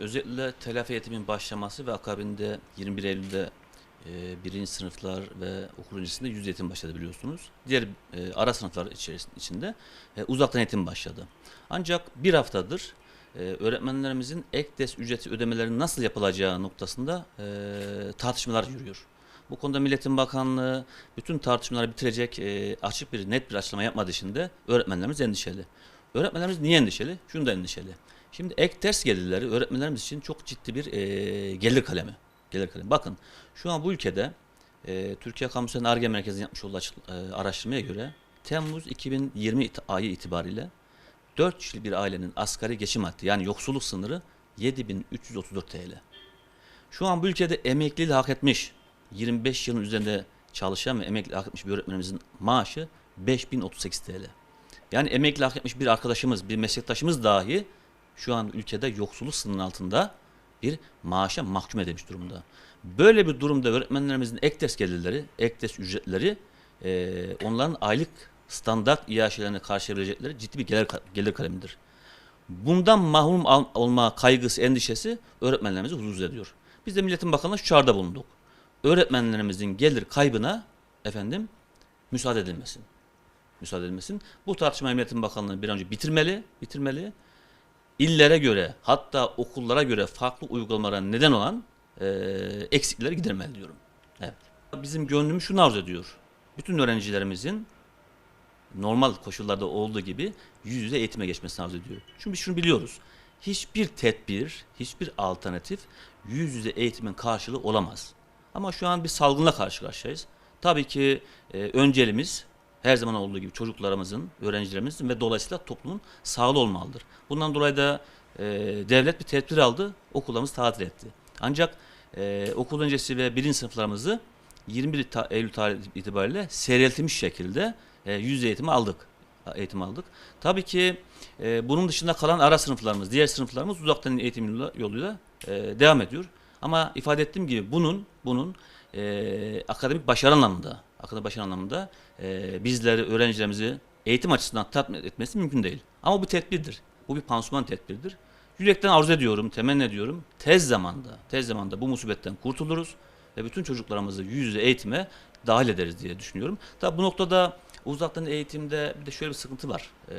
Özellikle telafi eğitimin başlaması ve akabinde 21 Eylül'de e, birinci sınıflar ve okul öncesinde yüz eğitim başladı biliyorsunuz. Diğer e, ara sınıflar içerisinde e, uzaktan eğitim başladı. Ancak bir haftadır e, öğretmenlerimizin ek ders ücreti ödemelerinin nasıl yapılacağı noktasında e, tartışmalar yürüyor. Bu konuda Milletin Bakanlığı bütün tartışmaları bitirecek e, açık bir net bir açıklama yapmadığı için de öğretmenlerimiz endişeli. Öğretmenlerimiz niye endişeli? Şunu da endişeli. Şimdi ek ders gelirleri öğretmenlerimiz için çok ciddi bir e, gelir kalemi. Gelir kalemi. Bakın şu an bu ülkede e, Türkiye Kamusu Arge Merkezi'nin yapmış olduğu açık, e, araştırmaya göre Temmuz 2020 it- ayı itibariyle 4 kişilik bir ailenin asgari geçim haddi yani yoksulluk sınırı 7334 TL. Şu an bu ülkede emekliliği hak etmiş 25 yılın üzerinde çalışan ve emekli hak etmiş bir öğretmenimizin maaşı 5038 TL. Yani emekli hak etmiş bir arkadaşımız, bir meslektaşımız dahi şu an ülkede yoksulluk sınırının altında bir maaşa mahkum edilmiş durumda. Böyle bir durumda öğretmenlerimizin ek ders gelirleri, ek ders ücretleri eee, onların aylık standart iaşelerine karşılayabilecekleri ciddi bir gelir, gelir kalemidir. Bundan mahrum olma kaygısı, endişesi öğretmenlerimizi huzursuz ediyor. Biz de Milletin Bakanlığı'na şu çağrıda bulunduk. Öğretmenlerimizin gelir kaybına efendim müsaade edilmesin. Müsaade edilmesin. Bu tartışmayı Milletin Bakanlığı bir an önce bitirmeli, bitirmeli. İllere göre hatta okullara göre farklı uygulamalara neden olan eee eksikleri gidermeli diyorum. Evet. Bizim gönlümüz şunu arzu ediyor. Bütün öğrencilerimizin normal koşullarda olduğu gibi yüz yüze eğitime geçmesini arzu ediyor. Çünkü şunu biliyoruz. Hiçbir tedbir, hiçbir alternatif yüz yüze eğitimin karşılığı olamaz. Ama şu an bir salgınla karşı karşıyayız. Tabii ki e, önceliğimiz her zaman olduğu gibi çocuklarımızın, öğrencilerimizin ve dolayısıyla toplumun sağlığı olmalıdır. Bundan dolayı da e, devlet bir tedbir aldı, okullarımızı tatil etti. Ancak e, okul öncesi ve birinci sınıflarımızı 21 ta- Eylül tarihi itibariyle seyreltilmiş şekilde e, yüz eğitimi aldık. Eğitim aldık. Tabii ki e, bunun dışında kalan ara sınıflarımız, diğer sınıflarımız uzaktan eğitim yoluyla, yoluyla e, devam ediyor. Ama ifade ettiğim gibi bunun bunun e, akademik başarı anlamında, akademik başarı anlamında e, bizleri, öğrencilerimizi eğitim açısından tatmin etmesi mümkün değil. Ama bu tedbirdir. Bu bir pansuman tedbiridir. Yürekten arzu ediyorum, temenni ediyorum. Tez zamanda, tez zamanda bu musibetten kurtuluruz ve bütün çocuklarımızı yüz yüze eğitime dahil ederiz diye düşünüyorum. Tabi bu noktada uzaktan eğitimde bir de şöyle bir sıkıntı var. Ee,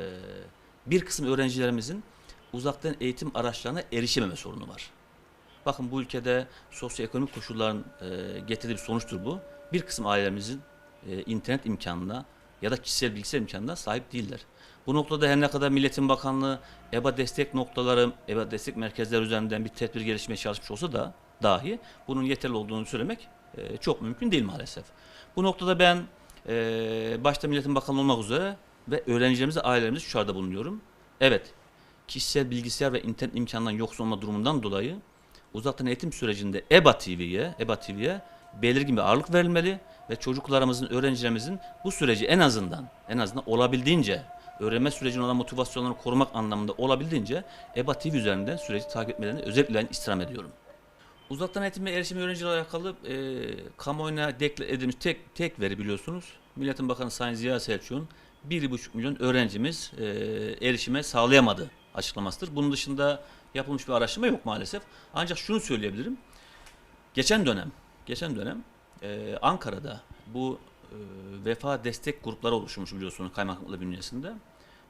bir kısım öğrencilerimizin uzaktan eğitim araçlarına erişememe sorunu var. Bakın bu ülkede sosyoekonomik koşulların e, getirdiği bir sonuçtur bu. Bir kısım ailelerimizin e, internet imkanına ya da kişisel bilgisayar imkanına sahip değiller. Bu noktada her ne kadar Milletin Bakanlığı EBA destek noktaları, EBA destek merkezleri üzerinden bir tedbir gelişmeye çalışmış olsa da dahi bunun yeterli olduğunu söylemek e, çok mümkün değil maalesef. Bu noktada ben e, başta Milletin Bakanlığı olmak üzere ve öğrencilerimize, ailelerimize şu çağrıda bulunuyorum. Evet, kişisel bilgisayar ve internet imkanından yoksun olma durumundan dolayı uzaktan eğitim sürecinde EBA TV'ye, EBA TV'ye belirgin bir ağırlık verilmeli ve çocuklarımızın, öğrencilerimizin bu süreci en azından en azından olabildiğince öğrenme sürecine olan motivasyonlarını korumak anlamında olabildiğince EBA TV üzerinden süreci takip etmelerini özellikle istirham ediyorum. Uzaktan eğitime erişim öğrencilerle alakalı e, kamuoyuna deklar edilmiş tek, tek veri biliyorsunuz. Milletin Bakanı Sayın Ziya Selçuk'un 1,5 milyon öğrencimiz e, erişime sağlayamadı açıklamasıdır. Bunun dışında yapılmış bir araştırma yok maalesef. Ancak şunu söyleyebilirim. Geçen dönem, geçen dönem e, Ankara'da bu e, vefa destek grupları oluşmuş biliyorsunuz kaymakamlık bünyesinde.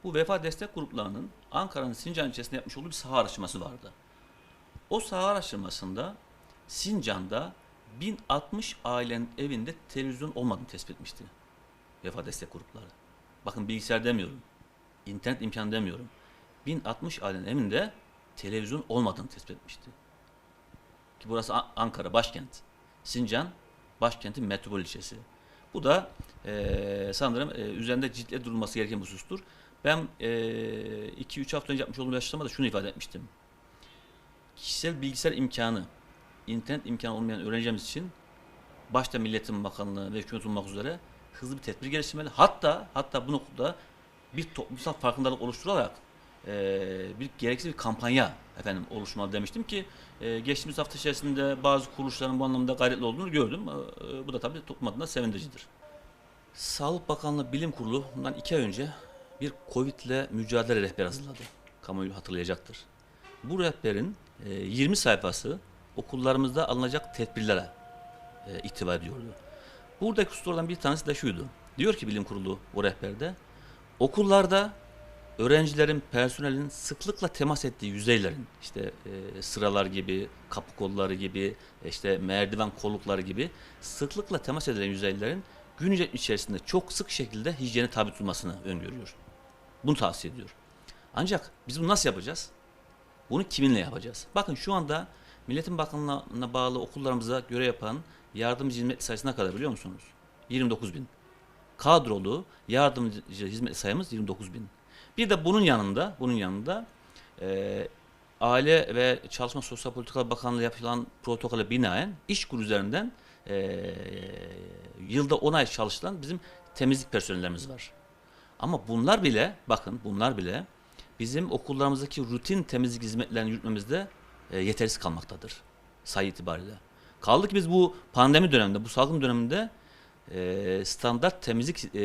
Bu vefa destek gruplarının Ankara'nın Sincan ilçesinde yapmış olduğu bir saha araştırması vardı. O saha araştırmasında Sincan'da 1060 ailenin evinde televizyon olmadığını tespit etmişti. Vefa destek grupları. Bakın bilgisayar demiyorum. internet imkanı demiyorum. 1060 ailenin evinde televizyon olmadığını tespit etmişti. Ki burası Ankara başkent. Sincan başkentin metropol ilçesi. Bu da eee, sanırım eee, üzerinde ciddi durulması gereken bir husustur. Ben 2-3 hafta önce yapmış olduğum bir açıklamada şunu ifade etmiştim kişisel bilgisayar imkanı, internet imkanı olmayan öğrencimiz için başta Milletin Bakanlığı ve hükümet olmak üzere hızlı bir tedbir geliştirmeli. Hatta hatta bu noktada bir toplumsal farkındalık oluşturarak eee, bir gereksiz bir kampanya efendim oluşmalı demiştim ki eee, geçtiğimiz hafta içerisinde bazı kuruluşların bu anlamda gayretli olduğunu gördüm. Eee, bu da tabii toplum adına sevindiricidir. Sağlık Bakanlığı Bilim Kurulu bundan iki ay önce bir Covid ile mücadele rehberi hazırladı. Kamuoyu hatırlayacaktır. Bu rehberin e, 20 sayfası okullarımızda alınacak tedbirlere e, ihtiva ediyordu. Buradaki hususlardan bir tanesi de şuydu. Diyor ki bilim kurulu o rehberde okullarda öğrencilerin, personelin sıklıkla temas ettiği yüzeylerin işte e, sıralar gibi, kapı kolları gibi, işte merdiven kollukları gibi sıklıkla temas edilen yüzeylerin gün içerisinde çok sık şekilde hijyene tabi tutulmasını öngörüyor. Bunu tavsiye ediyor. Ancak biz bunu nasıl yapacağız? Bunu kiminle yapacağız? Bakın şu anda Milletin Bakanlığı'na bağlı okullarımıza göre yapan yardımcı hizmet sayısına kadar biliyor musunuz? 29 bin. Kadrolu yardımcı hizmet sayımız 29 bin. Bir de bunun yanında, bunun yanında e, Aile ve Çalışma Sosyal Politikalar Bakanlığı yapılan protokole binaen iş kur üzerinden e, yılda 10 ay çalışılan bizim temizlik personellerimiz var. Ama bunlar bile, bakın bunlar bile bizim okullarımızdaki rutin temizlik hizmetlerini yürütmemizde e, yetersiz kalmaktadır sayı itibariyle. Kaldı ki biz bu pandemi döneminde, bu salgın döneminde e, standart temizlik e,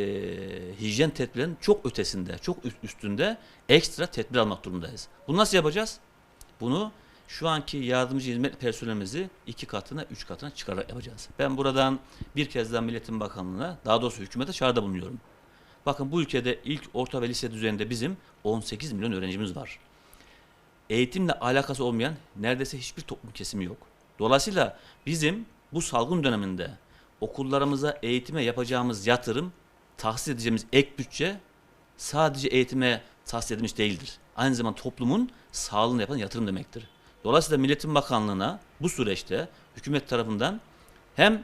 hijyen tedbirlerinin çok ötesinde, çok üst- üstünde ekstra tedbir almak durumundayız. Bunu nasıl yapacağız? Bunu şu anki yardımcı hizmet personelimizi iki katına, üç katına çıkararak yapacağız. Ben buradan bir kez daha Milletin Bakanlığı'na, daha doğrusu hükümete çağrıda bulunuyorum. Bakın bu ülkede ilk orta ve lise düzeyinde bizim 18 milyon öğrencimiz var. Eğitimle alakası olmayan neredeyse hiçbir toplum kesimi yok. Dolayısıyla bizim bu salgın döneminde okullarımıza eğitime yapacağımız yatırım, tahsis edeceğimiz ek bütçe sadece eğitime tahsis edilmiş değildir. Aynı zamanda toplumun sağlığına yapan yatırım demektir. Dolayısıyla Milletin Bakanlığı'na bu süreçte hükümet tarafından hem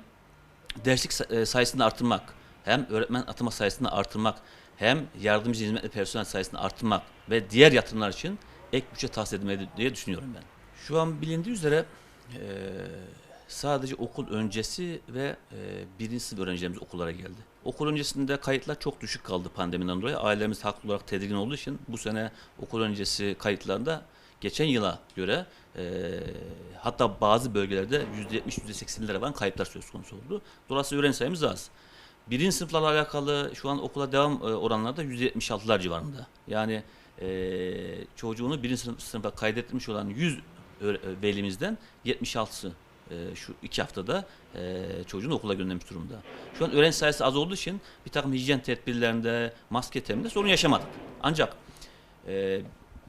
derslik e, sayısını artırmak, hem öğretmen atama sayısını artırmak, hem yardımcı hizmetli personel sayısını artırmak ve diğer yatırımlar için ek bütçe tahsis edilmeli diye düşünüyorum ben. Şu an bilindiği üzere e, sadece okul öncesi ve e, birinci sınıf öğrencilerimiz okullara geldi. Okul öncesinde kayıtlar çok düşük kaldı pandemiden dolayı. Ailelerimiz haklı olarak tedirgin olduğu için bu sene okul öncesi kayıtlarında geçen yıla göre e, hatta bazı bölgelerde %70-%80'lere varan kayıplar söz konusu oldu. Dolayısıyla öğrenci sayımız az. Birinci sınıflarla alakalı şu an okula devam e, oranları da %76'lar civarında. Yani e, çocuğunu birinci sınıf, sınıfa kaydetmiş olan 100 öğre- e, velimizden 76'sı e, şu iki haftada e, çocuğunu okula göndermiş durumda. Şu an öğrenci sayısı az olduğu için bir takım hijyen tedbirlerinde, maske temininde sorun yaşamadık. Ancak e,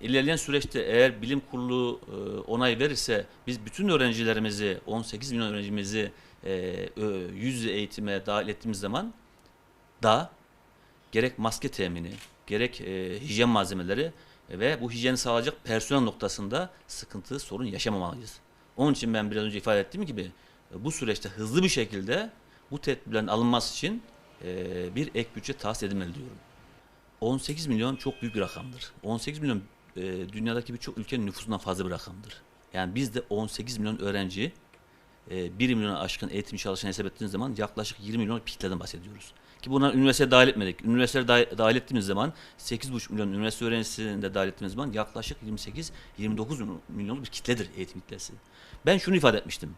ilerleyen süreçte eğer bilim kurulu e, onay verirse biz bütün öğrencilerimizi, 18 milyon öğrencimizi yüz eğitime dahil ettiğimiz zaman da gerek maske temini, gerek hijyen malzemeleri ve bu hijyeni sağlayacak personel noktasında sıkıntı, sorun yaşamamalıyız. Onun için ben biraz önce ifade ettiğim gibi e, bu süreçte hızlı bir şekilde bu tedbirlerin alınması için e, bir ek bütçe tahsis edilmeli diyorum. 18 milyon çok büyük bir rakamdır. 18 milyon e, dünyadaki birçok ülkenin nüfusundan fazla bir rakamdır. Yani bizde 18 milyon öğrenci, e, 1 milyona aşkın eğitim çalışan hesap ettiğiniz zaman yaklaşık 20 milyon kitleden bahsediyoruz. Ki buna üniversite dahil etmedik. Üniversite dahil, ettiğimiz zaman 8,5 milyon üniversite öğrencisini de dahil ettiğimiz zaman yaklaşık 28-29 milyonluk bir kitledir eğitim kitlesi. Ben şunu ifade etmiştim.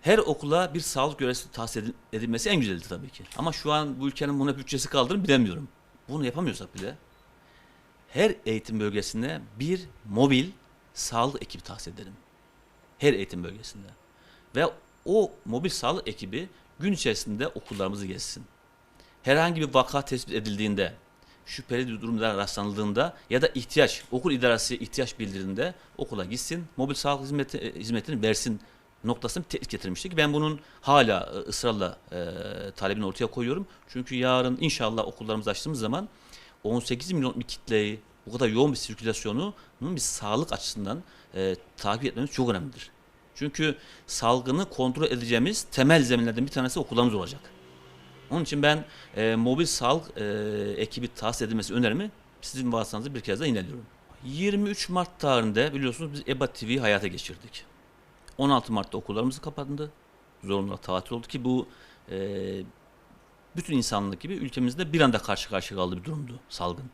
Her okula bir sağlık görevlisi tahsis edil- edilmesi en güzeldi tabii ki. Ama şu an bu ülkenin buna bütçesi kaldırır bilemiyorum. Bunu yapamıyorsak bile her eğitim bölgesine bir mobil sağlık ekibi tahsis edelim. Her eğitim bölgesinde. Ve o mobil sağlık ekibi gün içerisinde okullarımızı gezsin. Herhangi bir vaka tespit edildiğinde, şüpheli durumda rastlanıldığında ya da ihtiyaç, okul idaresi ihtiyaç bildirdiğinde okula gitsin, mobil sağlık hizmeti, e, hizmetini versin noktasına bir teklif getirmiştik. Ben bunun hala e, ısrarla e, talebini ortaya koyuyorum. Çünkü yarın inşallah okullarımızı açtığımız zaman 18 milyon bir kitleyi, bu kadar yoğun bir sirkülasyonu bunun bir sağlık açısından e, takip etmemiz çok önemlidir. Çünkü salgını kontrol edeceğimiz temel zeminlerden bir tanesi okullarımız olacak. Onun için ben e, mobil sağlık e, ekibi tahsis edilmesi önerimi sizin vasıtanızda bir kez daha ineliyorum. 23 Mart tarihinde biliyorsunuz biz EBA TV'yi hayata geçirdik. 16 Mart'ta okullarımız kapandı. Zorunlu tatil oldu ki bu e, bütün insanlık gibi ülkemizde bir anda karşı karşıya kaldığı bir durumdu salgın.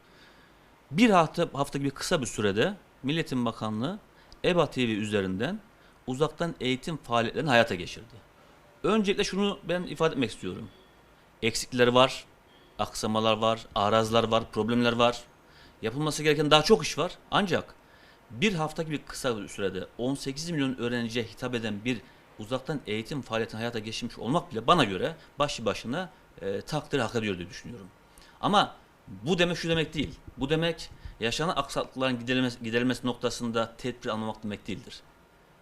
Bir hafta, hafta gibi kısa bir sürede Milletin Bakanlığı EBA TV üzerinden uzaktan eğitim faaliyetlerini hayata geçirdi. Öncelikle şunu ben ifade etmek istiyorum. Eksikleri var, aksamalar var, arazlar var, problemler var. Yapılması gereken daha çok iş var. Ancak bir hafta gibi kısa bir sürede 18 milyon öğrenciye hitap eden bir uzaktan eğitim faaliyetini hayata geçirmiş olmak bile bana göre başlı başına e, takdir hak ediyor diye düşünüyorum. Ama bu demek şu demek değil. Bu demek yaşanan aksaklıkların giderilmesi, giderilmesi noktasında tedbir almamak demek değildir.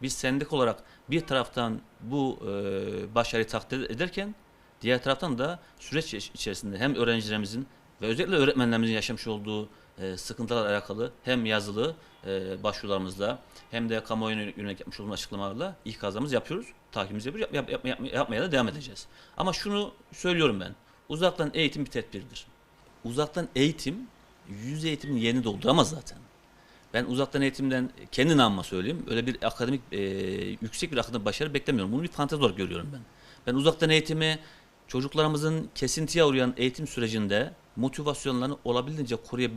Biz sendik olarak bir taraftan bu e, başarıyı takdir ederken diğer taraftan da süreç iç- içerisinde hem öğrencilerimizin ve özellikle öğretmenlerimizin yaşamış olduğu e, sıkıntılarla alakalı hem yazılı e, başvurularımızla hem de kamuoyuna yönelik yapmış olduğumuz açıklamalarla ikazlarımızı yapıyoruz. Takibimizi yapıyoruz. Yap, yap, yap- yapmaya da devam edeceğiz. Ama şunu söylüyorum ben. Uzaktan eğitim bir tedbirdir. Uzaktan eğitim yüz eğitimin yerini dolduramaz zaten. Ben uzaktan eğitimden kendi namıma söyleyeyim. Öyle bir akademik e, yüksek bir akademik başarı beklemiyorum. Bunu bir fantezi olarak görüyorum ben. Ben uzaktan eğitimi çocuklarımızın kesintiye uğrayan eğitim sürecinde motivasyonlarını olabildiğince koruya,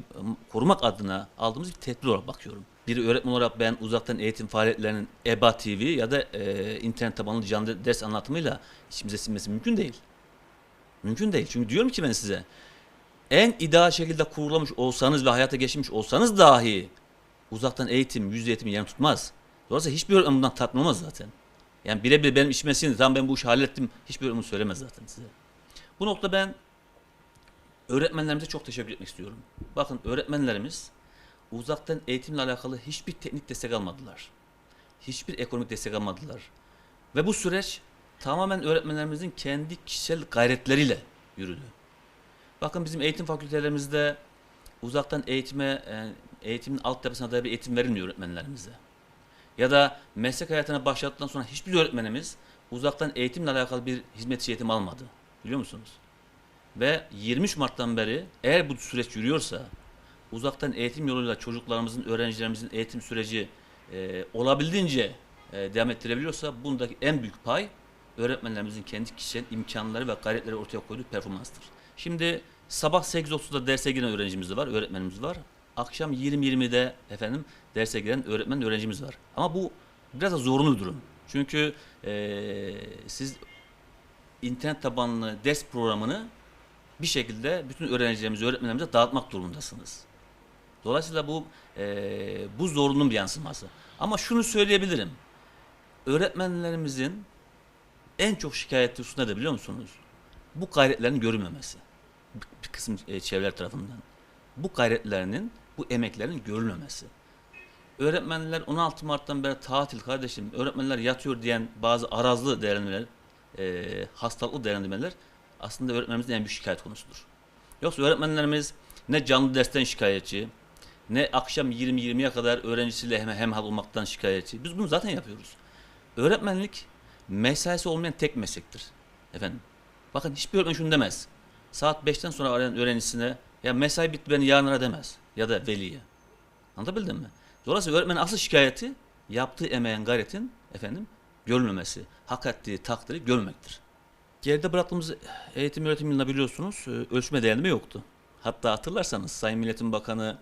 korumak adına aldığımız bir tedbir olarak bakıyorum. Bir öğretmen olarak ben uzaktan eğitim faaliyetlerinin EBA TV ya da e, internet tabanlı canlı ders anlatımıyla içimize sinmesi mümkün değil. Mümkün değil. Çünkü diyorum ki ben size en ideal şekilde kurulamış olsanız ve hayata geçirmiş olsanız dahi uzaktan eğitim, yüz eğitimi yerini tutmaz. Dolayısıyla hiçbir öğretmen bundan tatmin zaten. Yani birebir benim işime sindi, tamam ben bu işi hallettim, hiçbir bunu söylemez zaten size. Bu noktada ben öğretmenlerimize çok teşekkür etmek istiyorum. Bakın öğretmenlerimiz uzaktan eğitimle alakalı hiçbir teknik destek almadılar. Hiçbir ekonomik destek almadılar. Ve bu süreç tamamen öğretmenlerimizin kendi kişisel gayretleriyle yürüdü. Bakın bizim eğitim fakültelerimizde uzaktan eğitime, e, eğitimin altyapısına dair bir eğitim verilmiyor öğretmenlerimize. Ya da meslek hayatına başladıktan sonra hiçbir öğretmenimiz uzaktan eğitimle alakalı bir hizmetçi eğitim almadı. Biliyor musunuz? Ve 23 Mart'tan beri eğer bu süreç yürüyorsa uzaktan eğitim yoluyla çocuklarımızın, öğrencilerimizin eğitim süreci e, olabildiğince e, devam ettirebiliyorsa bundaki en büyük pay öğretmenlerimizin kendi kişisel imkanları ve gayretleri ortaya koyduğu performanstır. Şimdi sabah 8.30'da derse giren öğrencimiz var, öğretmenimiz var. Akşam 20.20'de efendim derse giren öğretmen öğrencimiz var. Ama bu biraz da zorunlu durum. Çünkü e, siz internet tabanlı ders programını bir şekilde bütün öğrencilerimize, öğretmenlerimize dağıtmak durumundasınız. Dolayısıyla bu e, bu zorunluluğun bir yansıması. Ama şunu söyleyebilirim. Öğretmenlerimizin en çok şikayetli hususu nedir biliyor musunuz? Bu gayretlerin görülmemesi. Bir, bir kısım e, çevreler tarafından. Bu gayretlerinin, bu emeklerin görülmemesi. Öğretmenler 16 Mart'tan beri tatil kardeşim, öğretmenler yatıyor diyen bazı arazlı değerlendirmeler, e, hastalıklı değerlendirmeler aslında öğretmenlerimizin en büyük şikayet konusudur. Yoksa öğretmenlerimiz ne canlı dersten şikayetçi, ne akşam 20-20'ye kadar öğrencisiyle hem hemhal olmaktan şikayetçi. Biz bunu zaten yapıyoruz. Öğretmenlik mesaisi olmayan tek meslektir. Efendim. Bakın hiçbir öğretmen şunu demez. Saat 5'ten sonra arayan öğrencisine ya mesai bitti beni yarın ara demez. Ya da veliye. Anlatabildim mi? Dolayısıyla öğretmenin asıl şikayeti yaptığı emeğin gayretin efendim görülmemesi, hak ettiği takdiri görmektir. Geride bıraktığımız eğitim öğretim yılında biliyorsunuz e, ölçme değerleme yoktu. Hatta hatırlarsanız Sayın Milletin Bakanı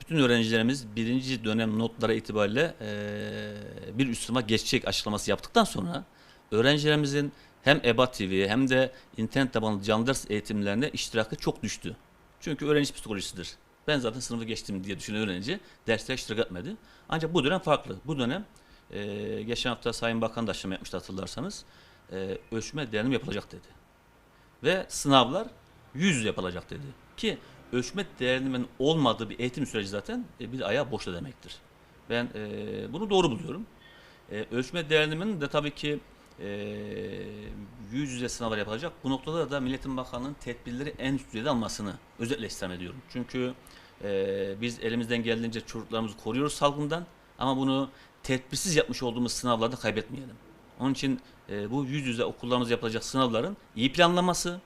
bütün öğrencilerimiz birinci dönem notlara itibariyle e, bir üst sınıfa geçecek açıklaması yaptıktan sonra öğrencilerimizin hem EBA TV hem de internet tabanlı canlı ders eğitimlerinde iştirakı çok düştü. Çünkü öğrenci psikolojisidir. Ben zaten sınıfı geçtim diye düşünen öğrenci derslere iştirak etmedi. Ancak bu dönem farklı. Bu dönem e, geçen hafta Sayın Bakan da açıklama yapmıştı hatırlarsanız. E, ölçme değerlendirme yapılacak dedi. Ve sınavlar yüz yüze yapılacak dedi. Ki ölçme değerlendirmenin olmadığı bir eğitim süreci zaten e, bir ayağı boşta demektir. Ben e, bunu doğru buluyorum. E, ölçme değerlendirmenin de tabii ki yüz yüze sınavlar yapılacak. Bu noktada da Milletin Bakanlığı'nın tedbirleri en üst düzeyde almasını özellikle istem ediyorum. Çünkü e, biz elimizden geldiğince çocuklarımızı koruyoruz salgından ama bunu tedbirsiz yapmış olduğumuz sınavlarda kaybetmeyelim. Onun için e, bu yüz yüze okullarımızda yapılacak sınavların iyi planlaması,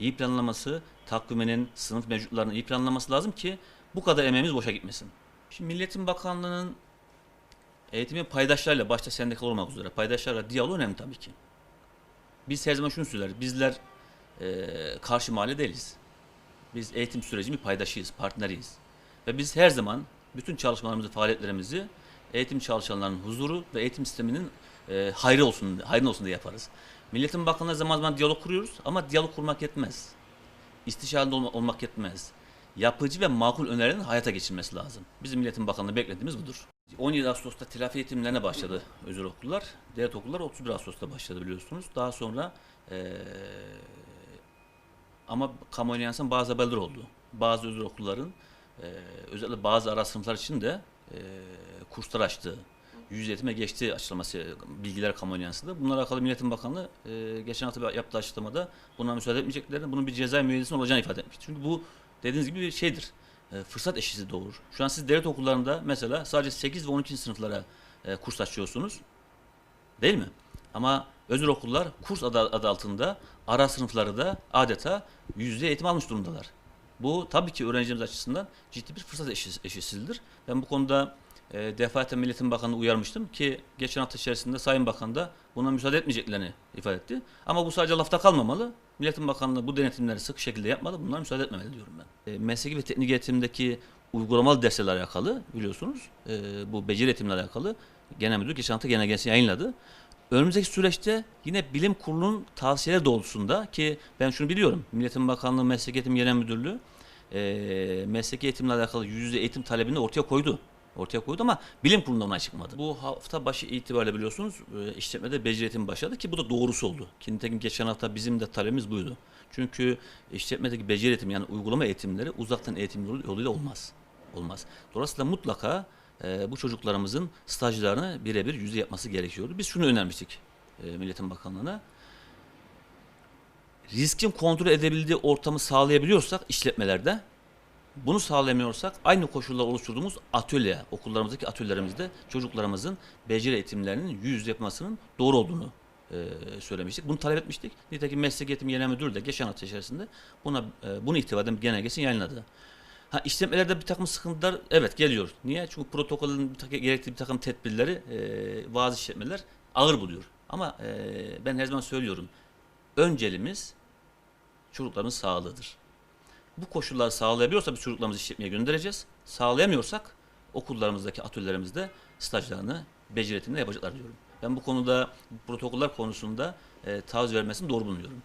iyi planlaması, takviminin, sınıf mevcutlarının iyi planlaması lazım ki bu kadar emeğimiz boşa gitmesin. Şimdi Milletin Bakanlığı'nın eğitimin paydaşlarıyla, başta sendikal olmak üzere paydaşlarla diyaloğu önemli tabii ki. Biz her zaman şunu söyleriz, bizler e, karşı mahalle değiliz. Biz eğitim sürecinin bir paydaşıyız, partneriyiz. Ve biz her zaman bütün çalışmalarımızı, faaliyetlerimizi eğitim çalışanlarının huzuru ve eğitim sisteminin e, hayrı olsun, hayrına olsun diye yaparız. Milletin Bakanlığı zaman zaman diyalog kuruyoruz ama diyalog kurmak yetmez. İstişarede olma- olmak yetmez. Yapıcı ve makul önerilerin hayata geçirmesi lazım. Bizim Milletin Bakanlığı beklediğimiz budur. 17 Ağustos'ta telafi eğitimlerine başladı özel okullar. Devlet okulları 31 Ağustos'ta başladı biliyorsunuz. Daha sonra eee, ama kamuoyuna yansıyan bazı haberler oldu. Bazı özel okulların eee, özellikle bazı ara sınıflar için de eee kurslar açtığı, yüz eğitime geçtiği açıklaması, bilgiler kamuoyuna yansıdı. Bunlarla alakalı Milletin Bakanlığı eee, geçen hafta yaptığı açıklamada buna müsaade etmeyeceklerini, bunun bir ceza müeyyidesinin olacağını ifade etmiş. Çünkü bu dediğiniz gibi bir şeydir. E, fırsat eşitliği doğurur. Şu an siz devlet okullarında mesela sadece 8 ve 12. sınıflara e, kurs açıyorsunuz. Değil mi? Ama özel okullar kurs adı, altında ara sınıfları da adeta yüzde eğitim almış durumdalar. Bu tabii ki öğrencilerimiz açısından ciddi bir fırsat eşit, eşitsizliğidir. Ben bu konuda e, defaten Milletin Bakanı'nı uyarmıştım ki geçen hafta içerisinde Sayın Bakan da buna müsaade etmeyeceklerini ifade etti. Ama bu sadece lafta kalmamalı. Milletin Bakanlığı bu denetimleri sık şekilde yapmalı. Bunlara müsaade etmemeli diyorum ben. E, mesleki ve teknik eğitimdeki uygulamalı derslerle alakalı biliyorsunuz e, bu beceri eğitimle alakalı genel müdür geçen hafta genelgesi yayınladı. Önümüzdeki süreçte yine bilim kurulunun tavsiyeleri doğrultusunda ki ben şunu biliyorum. Milletin Bakanlığı Meslek Eğitim Genel Müdürlüğü e, mesleki eğitimle alakalı yüz yüze eğitim talebini ortaya koydu. Ortaya koydu ama bilim kurulundan onay çıkmadı. Bu hafta başı itibariyle biliyorsunuz e, işletmede beceri başladı ki bu da doğrusu oldu. Ki nitekim geçen hafta bizim de talebimiz buydu. Çünkü işletmedeki beceri eğitimi yani uygulama eğitimleri uzaktan eğitim yolu- yoluyla olmaz. Olmaz. Dolayısıyla mutlaka e, bu çocuklarımızın stajlarını birebir yüzde yapması gerekiyordu. Biz şunu önermiştik e, Milletin Bakanlığı'na. Riskin kontrol edebildiği ortamı sağlayabiliyorsak işletmelerde bunu sağlayamıyorsak aynı koşullar oluşturduğumuz atölye, okullarımızdaki atölyelerimizde çocuklarımızın beceri eğitimlerinin yüz yapmasının doğru olduğunu e, söylemiştik. Bunu talep etmiştik. Nitekim Meslek Eğitim Genel Müdürü de geçen hafta içerisinde buna e, bunu ihtiva eden bir genelgesini yayınladı. Ha işletmelerde bir takım sıkıntılar evet geliyor. Niye? Çünkü protokolün bir takım, gerektiği bir takım tedbirleri e, bazı işletmeler ağır buluyor. Ama e, ben her zaman söylüyorum. Önceliğimiz çocukların sağlığıdır. Bu koşulları sağlayabiliyorsa biz çocuklarımızı işletmeye göndereceğiz. Sağlayamıyorsak okullarımızdaki atölyelerimizde stajlarını beceri yapacaklar diyorum. Ben bu konuda protokoller konusunda e, taviz vermesini doğru bulunuyorum.